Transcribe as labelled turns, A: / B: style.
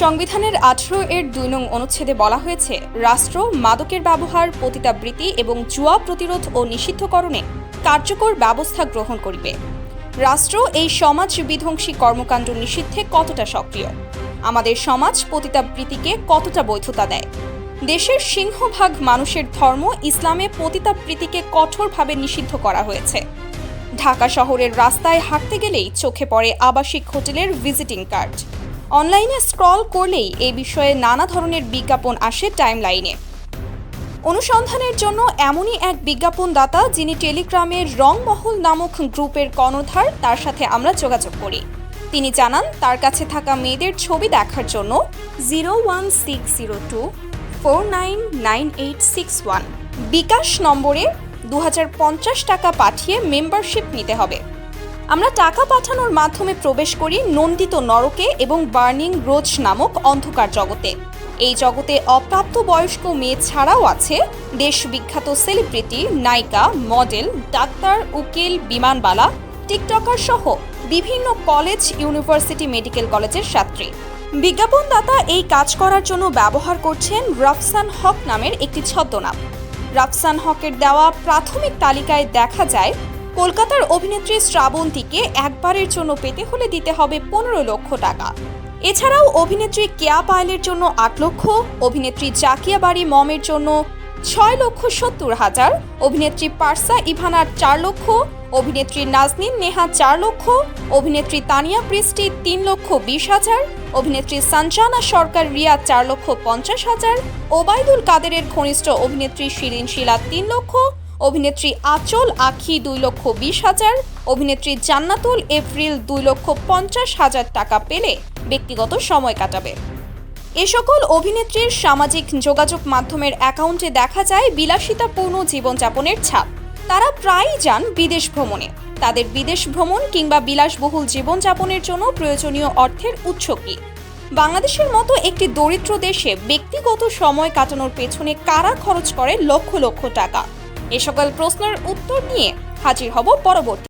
A: সংবিধানের আঠারো এর দুই নং অনুচ্ছেদে বলা হয়েছে, রাষ্ট্র মাদকের ব্যবহার, পতিতাবৃত্তি এবং জুয়া প্রতিরোধ ও নিষিদ্ধকরণে কার্যকর ব্যবস্থা গ্রহণ করিবে। রাষ্ট্র এই সমাজ বিধ্বংসী কর্মকাণ্ড নিষিদ্ধে কতটা সক্রিয়? আমাদের সমাজ পতিতাবৃত্তিকে কতটা বৈধতা দেয়? দেশের সিংহভাগ মানুষের ধর্ম ইসলামে পতিতাবৃত্তিকে কঠোরভাবে নিষিদ্ধ করা হয়েছে। ঢাকা শহরের রাস্তায় হাঁটতে গেলেই চোখে পড়ে আবাসিক হোটেলের ভিজিটিং কার্ড। অনলাইনে স্ক্রল করলেই এ বিষয়ে নানা ধরনের বিজ্ঞাপন আসে টাইমলাইনে। অনুসন্ধানের জন্য এমনই এক বিজ্ঞাপনদাতা যিনি টেলিগ্রামের রংমহল নামক গ্রুপের কর্ণধার, তার সাথে আমরা যোগাযোগ করি। তিনি জানান, তার কাছে থাকা মেয়েদের ছবি দেখার জন্য zero one six zero two four nine nine eight six one. BKash নম্বরে দু হাজার পঞ্চাশ টাকা পাঠিয়ে মেম্বারশিপ নিতে হবে। আমরা টাকা পাঠানোর মাধ্যমে প্রবেশ করি নন্দিত নরকে এবং বার্নিং রোজ নামক অন্ধকার জগতে। এই জগতে অপ্রাপ্ত বয়স্ক মেয়ে ছাড়াও আছে দেশ বিখ্যাত সেলিব্রিটি, নায়িকা, মডেল, ডাক্তার, উকিল, বিমানবালা, টিকটকার সহ বিভিন্ন কলেজ, ইউনিভার্সিটি, মেডিকেল কলেজের ছাত্রী। বিজ্ঞাপনদাতা এই কাজ করার জন্য ব্যবহার করছেন রাফসান হক নামের একটি ছদ্মনাম। রাফসান হকের দেওয়া প্রাথমিক তালিকায় দেখা যায় কলকাতার অভিনেত্রী শ্রাবন্তীকে একবারের জন্য পেতে হলে দিতে হবে পনেরো লক্ষ টাকা। এছাড়াও অভিনেত্রী কেয়া পায়েলের জন্য আট লক্ষ, অভিনেত্রী জাকিয়া বাড়ি মমের জন্য ছয় লক্ষ সত্তর হাজার, অভিনেত্রী পার্সা ইভানার চার লক্ষ, অভিনেত্রী নাজনীন নেহা চার লক্ষ, অভিনেত্রী তানিয়া বৃষ্টি তিন লক্ষ বিশ হাজার, অভিনেত্রী সঞ্চানা সরকার রিয়া চার লক্ষ পঞ্চাশ হাজার, ওবায়দুল কাদেরের ঘনিষ্ঠ অভিনেত্রী শিরিন শিলা তিন লক্ষ অভিনেত্রী আচল আখি দুই লক্ষ বিশ হাজার, অভিনেত্রী জান্নাতুল এপ্রিল দুই লক্ষ পঞ্চাশ হাজার টাকা পেলে ব্যক্তিগত সময় কাটাবে। এ সকল অভিনেত্রীর সামাজিক যোগাযোগ মাধ্যমের অ্যাকাউন্টে দেখা যায় বিলাসিতাপূর্ণ জীবনযাপনের ছাপ। তারা প্রায়ই যান বিদেশ ভ্রমণে। তাদের বিদেশ ভ্রমণ কিংবা বিলাসবহুল জীবনযাপনের জন্য প্রয়োজনীয় অর্থের উৎস কী? বাংলাদেশের মতো একটি দরিদ্র দেশে ব্যক্তিগত সময় কাটানোর পেছনে কারা খরচ করে লক্ষ লক্ষ টাকা? এ সকল প্রশ্নের উত্তর নিয়ে হাজির হব পরবর্তী